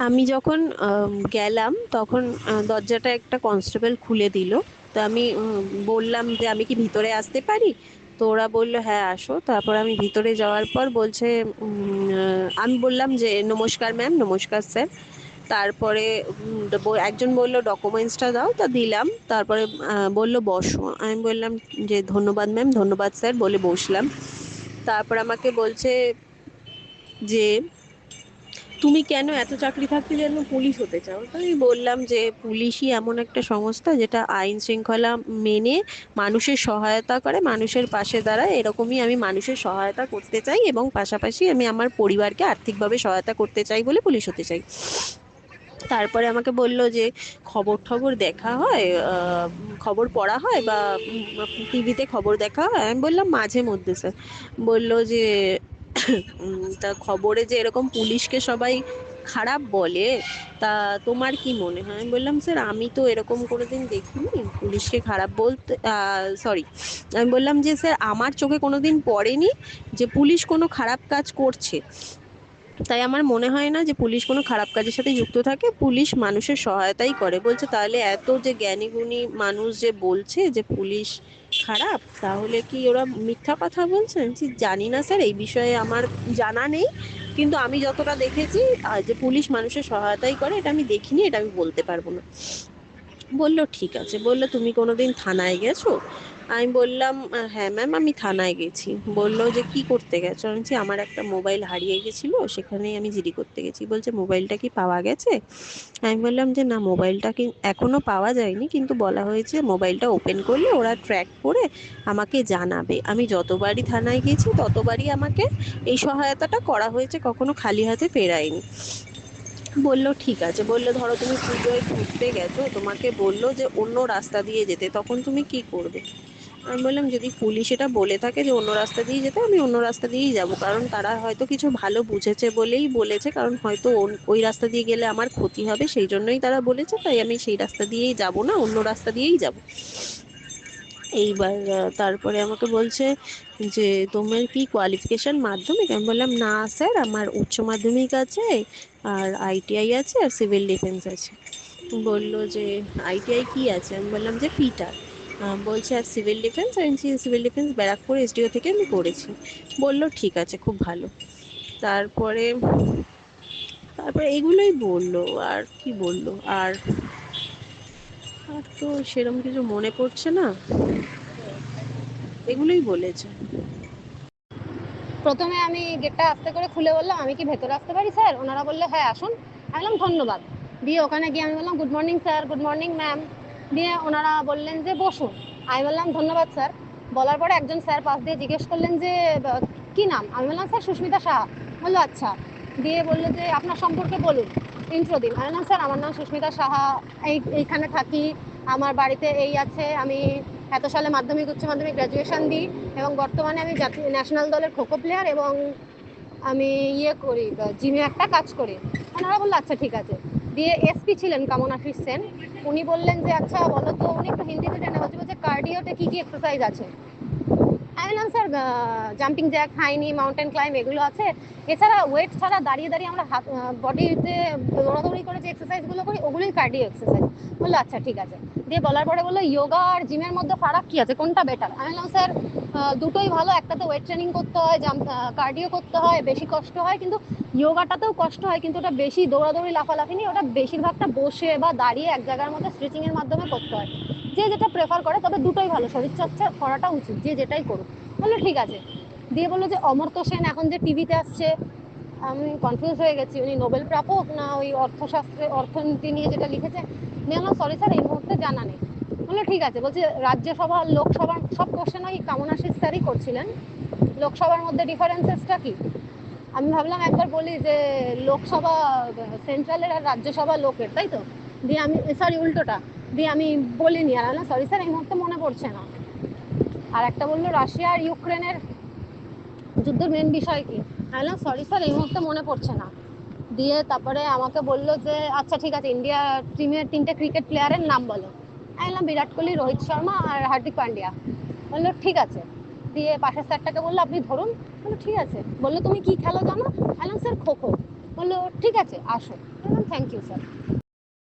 আমি যখন গেলাম, তখন দরজাটা একটা কনস্টেবল খুলে দিল। তো আমি বললাম যে, আমি কি ভিতরে আসতে পারি? তো ওরা বলল হ্যাঁ আসো। তারপর আমি ভিতরে যাওয়ার পর বলছে আমি বললাম যে, নমস্কার ম্যাম, নমস্কার স্যার। তারপরে একজন বলল, ডকুমেন্টসটা দাও। তা দিলাম। তারপরে বলল, বসো। আমি বললাম যে, ধন্যবাদ ম্যাম, ধন্যবাদ স্যার, বলে বসলাম। তারপর আমাকে বলছে যে তুমি কেন এত চাকরি থাকতে যেন পুলিশ হতে চাও? তো আমি বললাম যে পুলিশই এমন একটা সংস্থা যেটা আইন শৃঙ্খলা মেনে মানুষের সহায়তা করে, মানুষের পাশে দাঁড়ায়। এরকমই আমি মানুষের সহায়তা করতে চাই এবং পাশাপাশি আমি আমার পরিবারকে আর্থিকভাবে সহায়তা করতে চাই বলে পুলিশ হতে চাই। তারপরে আমাকে বলল যে খবর টবর দেখা হয় খবর পড়া হয় বা টিভিতে খবর দেখা হয়। আমি বললাম মাঝে মধ্যে, স্যার। বলল যে তা খবরে যে এরকম পুলিশকে সবাই খারাপ বলে, তা তোমার কি মনে হয়? আমি বললাম, স্যার, আমি তো এরকম কোনোদিন দেখিনি। পুলিশকে খারাপ বলতে সরি আমি বললাম যে, স্যার, আমার চোখে কোনো দিন পড়েনি যে, পুলিশ কোনো খারাপ কাজ করছে। তাই আমার মনে হয় না যে পুলিশ কোনো খারাপ কাজের সাথে যুক্ত থাকে, পুলিশ মানুষের সহায়তাই করে। বলছে তাহলে এত যে জ্ঞানী গুণী মানুষ যে বলছে যে পুলিশ খারাপ, তাহলে কি ওরা মিথ্যা কথা বলছে জানি না স্যার, এই বিষয়ে আমার জানা নেই। কিন্তু আমি যতটা দেখেছি যে পুলিশ মানুষের সহায়তাই করে, এটা আমি দেখিনি, এটা আমি বলতে পারব না। বলল, ঠিক আছে। বলল, তুমি কোনোদিন থানায় গেছো? আমি বললাম হ্যাঁ ম্যাম আমি থানায় গেছি। বলল যে, কি করতে গেছো? আমি বলছি, আমার একটা মোবাইল হারিয়ে গেছিল, সেখানেই আমি জিডি করতে গেছি। বলছে মোবাইলটা কি পাওয়া গেছে? আমি বললাম যে, না মোবাইলটা কি এখনও পাওয়া যায়নি। কিন্তু বলা হয়েছে মোবাইলটা ওপেন করলে ওরা ট্র্যাক করে আমাকে জানাবে। আমি যতবারই থানায় গেছি, ততবারই আমাকে এই সহায়তাটা করা হয়েছে, কখনো খালি হাতে ফেরায়নি। বলল, ঠিক আছে। বলল, ধরো তুমি পুজোয় ঘুরতে গেছো, তোমাকে বলল যে অন্য রাস্তা দিয়ে যেতে, তখন তুমি কি করবে? আমি বললাম, যদি পুলিশ এটা বলে থাকে যে অন্য রাস্তা দিয়ে যেতে, আমি অন্য রাস্তা দিয়েই যাব, কারণ তারা হয়তো কিছু ভালো বুঝেছে বলেই বলেছে, কারণ হয়তো ওই রাস্তা দিয়ে গেলে আমার ক্ষতি হবে, সেই জন্যই তারা বলেছে, তাই আমি সেই রাস্তা দিয়েই যাব না, অন্য রাস্তা দিয়েই যাব। এইবার তারপরে আমাকে বলছে যে, তোমার কি কোয়ালিফিকেশান মাধ্যমিক? আমি বললাম, না স্যার, আমার উচ্চ মাধ্যমিক আছে আর আইটিআই আছে আর সিভিল ডিফেন্স আছে। বলল যে আইটিআই কি আছে? আমি বললাম যে পিটার বলছে, আর সিভিল ডিফেন্স আমি সিভিল ডিফেন্স ব্যারাকপুর এসডিও থেকে আমি করেছি বলল, ঠিক আছে, খুব ভালো। তারপরে তারপরে এগুলোই বলল, আর কি বলল, আর আর তো সেরকম কিছু মনে পড়ছে না। এগুলোই বলেছে। প্রথমে আমি গেটটা আস্তে করে খুলে বললাম, আমি কি ভেতরে আসতে পারি, স্যার? ওনারা বললে হ্যাঁ আসুন। আমি বললাম, ধন্যবাদ। দিয়ে ওখানে গিয়ে আমি বললাম, good morning, sir. Good morning, ma'am. দিয়ে ওনারা বললেন যে, বসুন। আমি বললাম, ধন্যবাদ, স্যার। বলার পরে একজন স্যার পাশ দিয়ে জিজ্ঞেস করলেন যে কি নাম? আমি বললাম, স্যার, সুস্মিতা সাহা। বলল আচ্ছা। দিয়ে বলল যে, আপনার সম্পর্কে বলুন। ইন্ট্রো দিন। আমি বললাম স্যার, আমার নাম সুস্মিতা সাহা। এই, এইখানে থাকি। আমার বাড়িতে এই আছে। আমি এত সালে মাধ্যমিক, উচ্চ মাধ্যমিক গ্র্যাজুয়েশন দিই এবং বর্তমানে আমি জাতীয় ন্যাশনাল দলের খোখো প্লেয়ার এবং আমি ইয়ে করি জিমে একটা কাজ করি। ওনারা বলল আচ্ছা ঠিক আছে। দিয়ে এসপি ছিলেন কামন আশিস সেন উনি বললেন যে আচ্ছা বলো তো। উনি একটু হিন্দিতে টেনে বলছে বলছে কার্ডিওতে কী কী এক্সারসাইজ আছে? আমি বললাম sir jumping jack high knee mountain climb এগুলো আছে। এছাড়া ওয়েট ছাড়া দাঁড়িয়ে দাঁড়িয়ে আমরা হাত বডিতে দৌড়াদৌড়ি করে যে এক্সারসাইজগুলো করি, ওগুলোই কার্ডিও এক্সারসাইজ বলল আচ্ছা ঠিক আছে। দিয়ে বলার পরে বলল যোগা আর জিমের মধ্যে ফারাক কি আছে? কোনটা বেটার আমি বললাম স্যার দুটোই ভালো। একটাতে ওয়েট ট্রেনিং করতে হয় জাম্প কার্ডিও করতে হয়, বেশি কষ্ট হয়, কিন্তু যোগাটাতেও কষ্ট হয়, কিন্তু ওটা বেশি দৌড়াদৌড়ি, লাফালাফি নেই ওটা বেশিরভাগটা বসে বা দাঁড়িয়ে এক জায়গার মধ্যে স্ট্রেচিং এর মাধ্যমে করতে হয়। যে যেটা প্রেফার করে, তবে দুটোই ভালো। শরীরচর্চা করাটা উচিত, যে যেটাই করুক। বলল, ঠিক আছে। দিয়ে বলল যে, অমর্ত্য সেন এখন যে টিভিতে আসছে, আমি কনফিউজ হয়ে গেছি। উনি নোবেল প্রাপক না ওই অর্থশাস্ত্রে, অর্থনীতি নিয়ে যেটা লিখেছে? নিয়ে সরি স্যার এই মুহূর্তে জানা নেই। বলল, ঠিক আছে। বলছে, রাজ্যসভা লোকসভার সব কোশ্চেন ওই কামনাশিস স্যারই করছিলেন। লোকসভার মধ্যে ডিফারেন্সেসটা কি? আমি ভাবলাম, একবার বলি যে, লোকসভা সেন্ট্রালের আর রাজ্যসভা লোকের, তাই তো? দিয়ে আমি সরি উল্টোটা। দিয়ে আমি বলিনি, আর না সরি স্যার এই মুহূর্তে মনে পড়ছে না। আর একটা বলল, রাশিয়া আর ইউক্রেনের যুদ্ধের মেন বিষয় কি? বললাম সরি স্যার এই মুহূর্তে মনে পড়ছে না। দিয়ে তারপরে আমাকে বলল যে আচ্ছা ঠিক আছে ইন্ডিয়া টিমের তিনটে ক্রিকেট প্লেয়ারের নাম বলো। বললাম, বিরাট কোহলি, রোহিত শর্মা আর হার্দিক পান্ডিয়া। বলল, ঠিক আছে। দিয়ে পাশের স্যারটাকে বলল, আপনি ধরুন। বলল, ঠিক আছে। বলল, তুমি কি খেলো জানো? বললাম স্যার খোখো। বলল, ঠিক আছে, আসো। Thank you sir